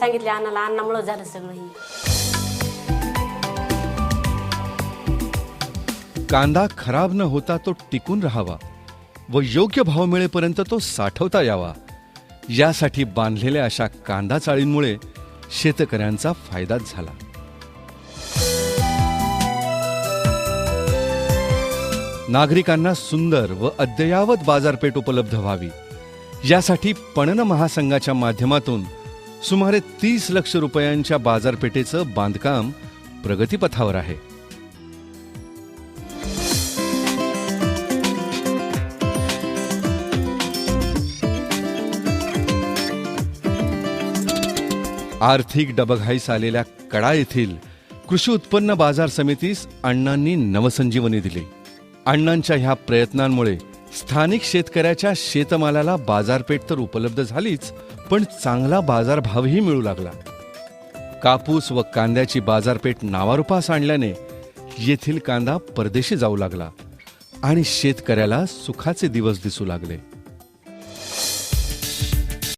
सांगितले अण्णाला अण्णामुळं झालं सगळं हे. कांदा खराब न होता तो टिकून राहावा व योग्य भाव मिळेपर्यंत तो साठवता यावा. यासाठी बांधलेल्या अशा कांदा चाळींमुळे शेतकऱ्यांचा फायदाच झाला. नागरिकांना सुंदर व अद्ययावत बाजारपेठ उपलब्ध व्हावी. यासाठी पणन महासंघाच्या माध्यमातून सुमारे तीस लक्ष रुपयांच्या बाजारपेठेचं बांधकाम प्रगतीपथावर आहे. आर्थिक डबघाईस आलेल्या कडा येथील कृषी उत्पन्न बाजार समितीस अण्णांनी नवसंजीवनी दिली. अण्णांच्या ह्या प्रयत्नांमुळे स्थानिक शेतकऱ्याच्या शेतमालाला बाजारपेठ तर उपलब्ध झालीच पण चांगला बाजारभावही मिळू लागला. कापूस व कांद्याची बाजारपेठ नावारूपास आणल्याने येथील कांदा परदेशी जाऊ लागला आणि शेतकऱ्याला सुखाचे दिवस दिसू लागले.